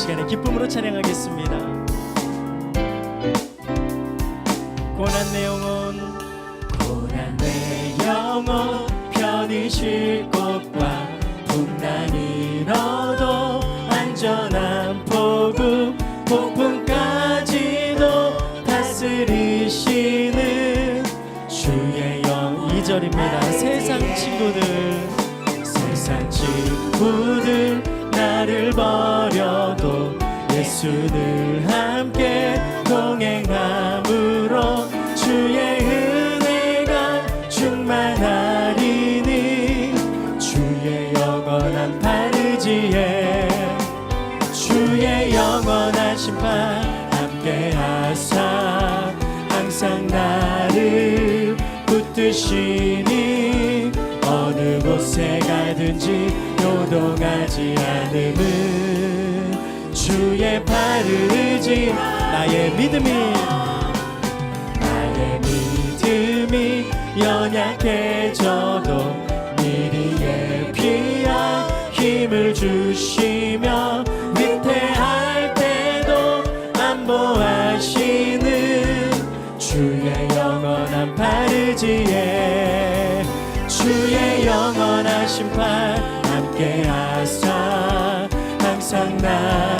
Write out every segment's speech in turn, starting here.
시간에 기쁨으로 찬양하겠습니다. 고난 내 영혼 고난 내 영혼 편히 쉴 곳과 풍랑이 너도 안전한 포구 폭풍까지도 다스리시는 주의 영 2절입니다 세상 친구들 세상 친구들 나를 버려도 예수를 함께 동행함으로 주의 은혜가 충만하리니 주의 영원한 바르지에 주의 영원한 심판 함께 하사 항상 나를 붙드시니 어느 곳에 가든지 요동하지 않음은 주의 발을 의지 나의 믿음이 나의 믿음이 연약해져도 미리 예비한 힘을 주시며 위태할 때도 안보하시는 주의 영원한 바르지에 주의 영원한 심판 함께 하사 항상 나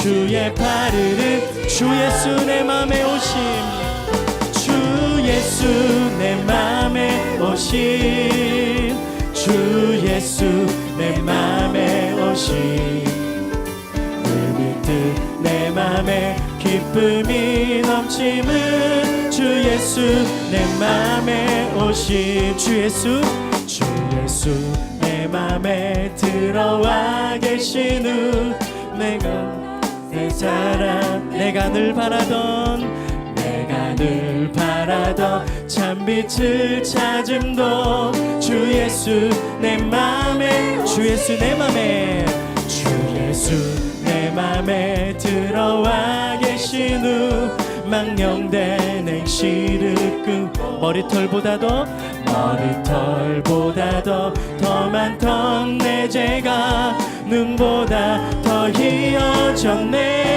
주의 발을 의- 주 예수 내 맘에 오심. 주 예수 내 맘에 오심. 주 예수 내 맘에 오심. 물밀듯 내 맘에 기쁨이 넘침은 주 예수 내 맘에 오심. 주 예수 주 예수 내 맘에 들어와 계신 후 내가 늘 바라던 내가 늘 바라던 참빛을 찾음도 주 예수 내 맘에 주 예수 내 맘에 주 예수 내 맘에 들어와 계신 후 망령된 행실을 끈 머리털보다도 머리털보다도 더 많던 내 죄가 눈보다 더 희어졌네. 주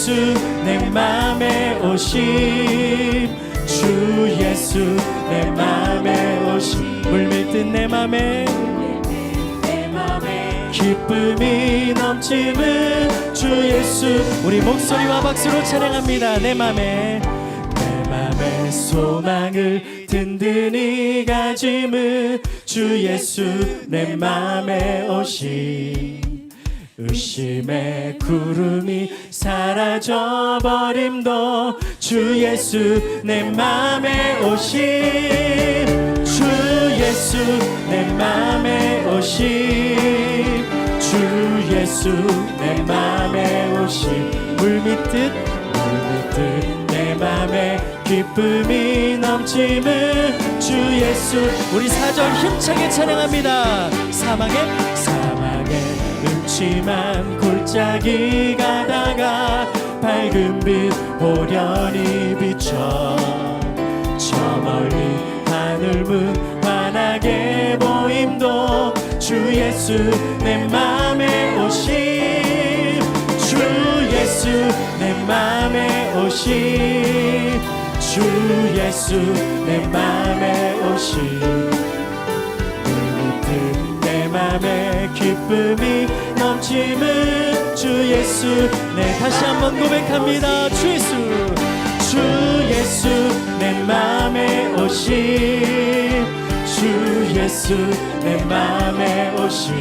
예수 내 맘에 오심 주 예수 내 맘에 오심 물밀듯 내 맘에 기쁨이 넘치는 주 예수 우리 목소리와 박수로 찬양합니다. 내 맘에 내 맘에 소망을 든든히 가짐은 주 예수 내 맘에 오심 의심의 구름이 사라져 버림도 주 예수 내 맘에 오심 주 예수 내 맘에 오심 주 예수 내 맘에 오심 물밀듯 물밀듯 내 맘에 기쁨이 넘치는 주 예수. 우리 사절 힘차게 찬양합니다. 사망의 음침한 골짜기 가다가 밝은 빛 호련히 비춰. 저 멀리 하늘 문 환하게 보임도 주 예수 내 맘에 오심. 주 예수 내 맘에 오심. 주 예수 내 맘에 오심. 내 맘에 기쁨이 넘치는 주 예수 네 다시 한번 고백합니다. 주 예수 주 예수 내 맘에 오심 주 예수 내 맘에 오심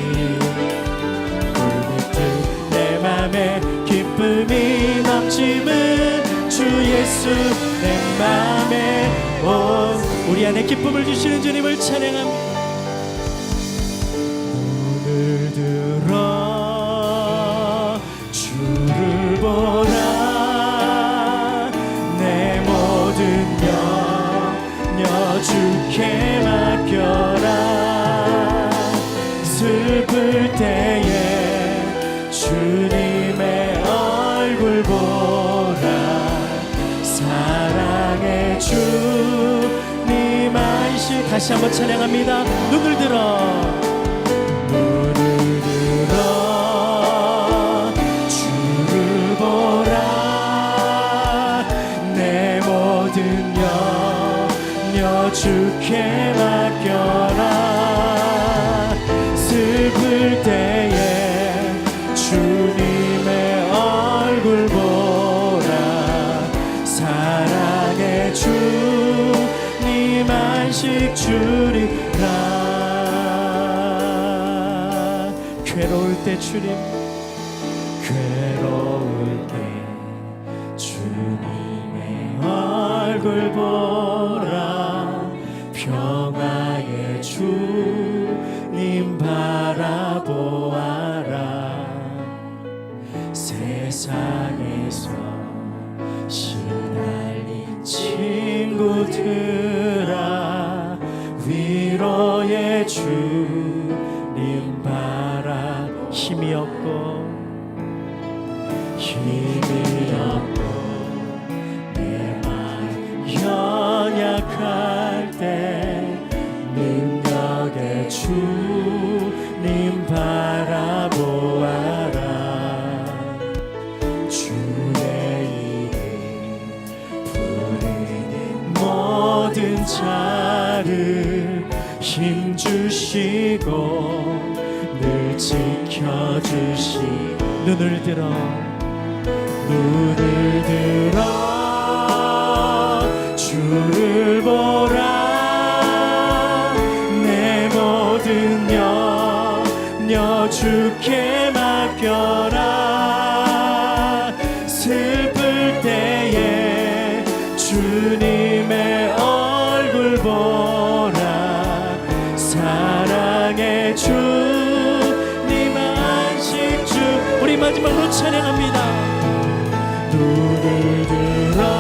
물밑은 내 맘에 기쁨이 넘치는 주 예수 내 맘에 오 우리 안에 기쁨을 주시는 주님을 찬양합니다. 들어 보라. 내 모든 염려 주께 맡겨라. 슬플 때에 주님의 얼굴 보라. 사랑의 주님 안식. 다시 한번 찬양합니다. 눈을 들어 슬플 때에 주님의 얼굴 보라. 사랑의 주님 안식 주리라. 괴로울 때 주님 괴로울 때 주님의 얼굴 보라 세상에서 시달린 친구들아 위로의 주님 바라. 힘이 없고 힘이 없고 주의 이름 부르는 모든 자를 힘 주시고 늘 지켜주시 눈을 들어 눈 주님의 얼굴 보라. 사랑의 주님 안식 주. 우리 마지막으로 찬양합니다. 눈을 들어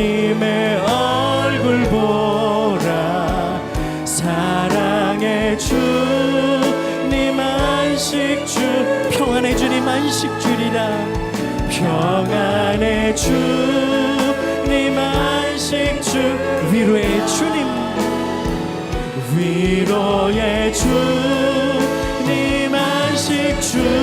주님의 얼굴 보라. 사랑의 주님 안식 주 평안의 주님 안식 주리라. 평안의 주님 안식 주 위로의 주님. 위로의 주님 안식 주